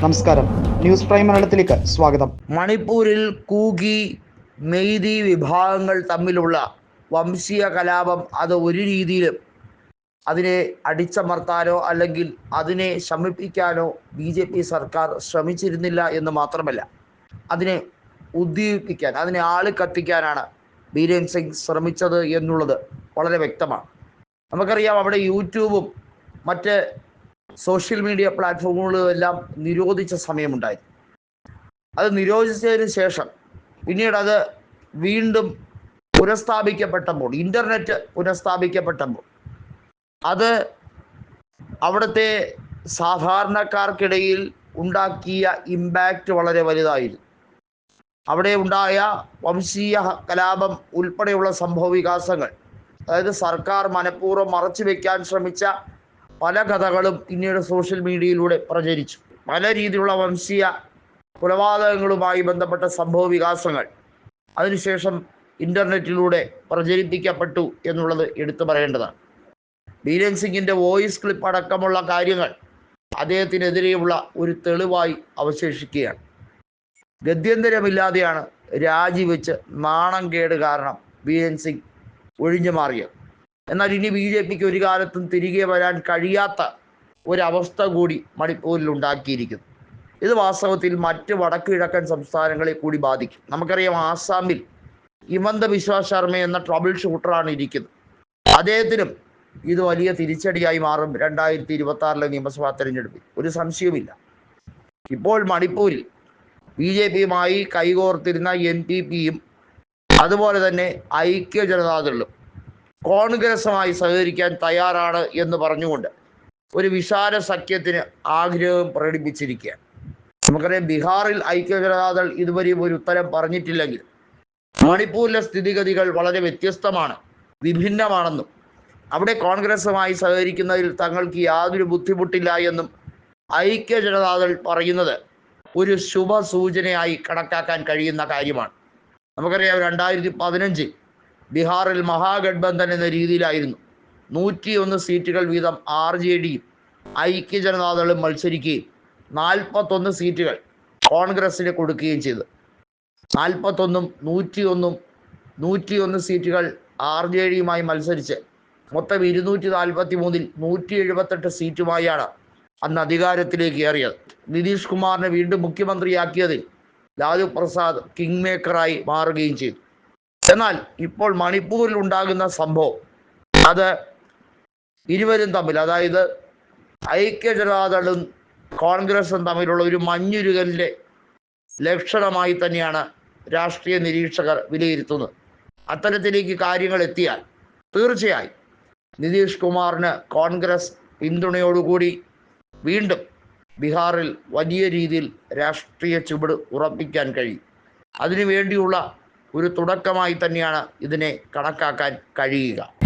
നമസ്കാരം. News prime മലയാളത്തിലേക്ക് സ്വാഗതം. മണിപ്പൂരിൽ കൂകി മെയ്തി വിഭാഗങ്ങൾ തമ്മിലുള്ള വംശീയ കലാപം അത് ഒരു രീതിയിലും അതിനെ അടിച്ചമർത്താനോ അല്ലെങ്കിൽ അതിനെ ശമിപ്പിക്കാനോ ബി ജെ പി സർക്കാർ ശ്രമിച്ചിരുന്നില്ല എന്ന് മാത്രമല്ല അതിനെ ഉദ്ദീപിപ്പിക്കാൻ അതിനെ ആൾ കത്തിക്കാനാണ് ബീരേൻ സിംഗ് ശ്രമിച്ചത് എന്നുള്ളത് വളരെ വ്യക്തമാണ്. നമുക്കറിയാം അവിടെ യൂട്യൂബും മറ്റ് സോഷ്യൽ മീഡിയ പ്ലാറ്റ്ഫോമുകളെല്ലാം നിരോധിച്ച സമയമുണ്ടായി അത് നിരോധിച്ചതിന് ശേഷം പിന്നീട് അത് വീണ്ടും പുനഃസ്ഥാപിക്കപ്പെട്ടപ്പോൾ ഇന്റർനെറ്റ് പുനഃസ്ഥാപിക്കപ്പെട്ടപ്പോൾ അത് അവിടുത്തെ സാധാരണക്കാർക്കിടയിൽ ഉണ്ടാക്കിയ ഇമ്പാക്റ്റ് വളരെ വലുതായിരുന്നു. അവിടെ ഉണ്ടായ വംശീയ കലാപം ഉൾപ്പെടെയുള്ള സംഭവ വികാസങ്ങൾ അതായത് സർക്കാർ മനഃപൂർവം മറച്ചു വെക്കാൻ ശ്രമിച്ച പല കഥകളും പിന്നീട് സോഷ്യൽ മീഡിയയിലൂടെ പ്രചരിച്ചു. പല രീതിയിലുള്ള വംശീയ കൊലപാതകങ്ങളുമായി ബന്ധപ്പെട്ട സംഭവ വികാസങ്ങൾ അതിനുശേഷം ഇന്റർനെറ്റിലൂടെ പ്രചരിപ്പിക്കപ്പെട്ടു എന്നുള്ളത് എടുത്തു പറയേണ്ടതാണ്. ബീരൻ സിംഗിന്റെ വോയിസ് ക്ലിപ്പ് അടക്കമുള്ള കാര്യങ്ങൾ അദ്ദേഹത്തിനെതിരെയുള്ള ഒരു തെളിവായി അവശേഷിക്കുകയാണ്. ഗത്യന്തരമില്ലാതെയാണ് രാജിവെച്ച് നാണം കേട് കാരണം ബീരൻ സിംഗ് ഒഴിഞ്ഞു മാറിയത്. എന്നാൽ ഇനി ബി ജെ പിക്ക് ഒരു കാലത്തും തിരികെ വരാൻ കഴിയാത്ത ഒരവസ്ഥ കൂടി മണിപ്പൂരിൽ ഉണ്ടാക്കിയിരിക്കുന്നു ഇത് വാസ്തവത്തിൽ മറ്റ് വടക്ക് കിഴക്കൻ സംസ്ഥാനങ്ങളെ കൂടി ബാധിക്കും. നമുക്കറിയാം ആസാമിൽ ഹിമന്ത ബിശ്വ ശർമ്മ എന്ന ട്രബിൾ ഷൂട്ടറാണ് ഇരിക്കുന്നത്. അദ്ദേഹത്തിനും ഇത് വലിയ തിരിച്ചടിയായി മാറും രണ്ടായിരത്തി ഇരുപത്തി ആറിലെ നിയമസഭാ തെരഞ്ഞെടുപ്പിൽ. ഒരു സംശയവുമില്ല. ഇപ്പോൾ മണിപ്പൂരിൽ ബി ജെ പിയുമായി കൈകോർത്തിരുന്ന എൻ പി പിയും അതുപോലെ തന്നെ ഐക്യ ജനതാദളും കോൺഗ്രസുമായി സഹകരിക്കാൻ തയ്യാറാണ് എന്ന് പറഞ്ഞുകൊണ്ട് ഒരു വിശാല സഖ്യത്തിന് ആഗ്രഹം പ്രകടിപ്പിച്ചിരിക്കുകയാണ്. നമുക്കറിയാം ബീഹാറിൽ ഐക്യ ജനതാദൾ ഇതുവരെയും ഒരു ഉത്തരം പറഞ്ഞിട്ടില്ലെങ്കിൽ മണിപ്പൂരിലെ സ്ഥിതിഗതികൾ വളരെ വ്യത്യസ്തമാണ് വിഭിന്നമാണെന്നും അവിടെ കോൺഗ്രസുമായി സഹകരിക്കുന്നതിൽ തങ്ങൾക്ക് യാതൊരു ബുദ്ധിമുട്ടില്ല എന്നും ഐക്യ ജനതാദൾ പറയുന്നത് ഒരു ശുഭ സൂചനയായി കണക്കാക്കാൻ കഴിയുന്ന കാര്യമാണ്. നമുക്കറിയാം രണ്ടായിരത്തി പതിനഞ്ചിൽ ബീഹാറിൽ മഹാഗഡ്ബന്ധൻ എന്ന രീതിയിലായിരുന്നു. നൂറ്റിയൊന്ന് സീറ്റുകൾ വീതം ആർ ജെ ഡിയും ഐക്യ ജനതാദളും മത്സരിക്കുകയും നാൽപ്പത്തൊന്ന് സീറ്റുകൾ കോൺഗ്രസ്സിന് കൊടുക്കുകയും ചെയ്തു. നാൽപ്പത്തൊന്നും നൂറ്റിയൊന്നും നൂറ്റിയൊന്ന് സീറ്റുകൾ ആർ ജെ ഡിയുമായി മത്സരിച്ച് മൊത്തം ഇരുന്നൂറ്റി നാൽപ്പത്തി മൂന്നിൽ നൂറ്റി എഴുപത്തെട്ട് സീറ്റുമായാണ് അന്ന് അധികാരത്തിലേക്ക് ഏറിയത്. നിതീഷ് കുമാറിനെ വീണ്ടും മുഖ്യമന്ത്രിയാക്കിയതിൽ ലാലു പ്രസാദ് കിങ് മേക്കറായി മാറുകയും ചെയ്തു. എന്നാൽ ഇപ്പോൾ മണിപ്പൂരിൽ ഉണ്ടാകുന്ന സംഭവം. അത് ഇരുവരും തമ്മിൽ അതായത് ഐക്യ ജനതാദളും കോൺഗ്രസും തമ്മിലുള്ള ഒരു മഞ്ഞുരുകലിന്റെ ലക്ഷണമായി തന്നെയാണ് രാഷ്ട്രീയ നിരീക്ഷകർ വിലയിരുത്തുന്നത്. അത്തരത്തിലേക്ക് കാര്യങ്ങൾ എത്തിയാൽ തീർച്ചയായും നിതീഷ് കുമാറിന് കോൺഗ്രസ് പിന്തുണയോടുകൂടി വീണ്ടും ബീഹാറിൽ വലിയ രീതിയിൽ രാഷ്ട്രീയ ചുവട് ഉറപ്പിക്കാൻ കഴിയും. അതിനു വേണ്ടിയുള്ള ഒരു തുടക്കമായി തന്നെയാണ് ഇതിനെ കണക്കാക്കാൻ കഴിയുക.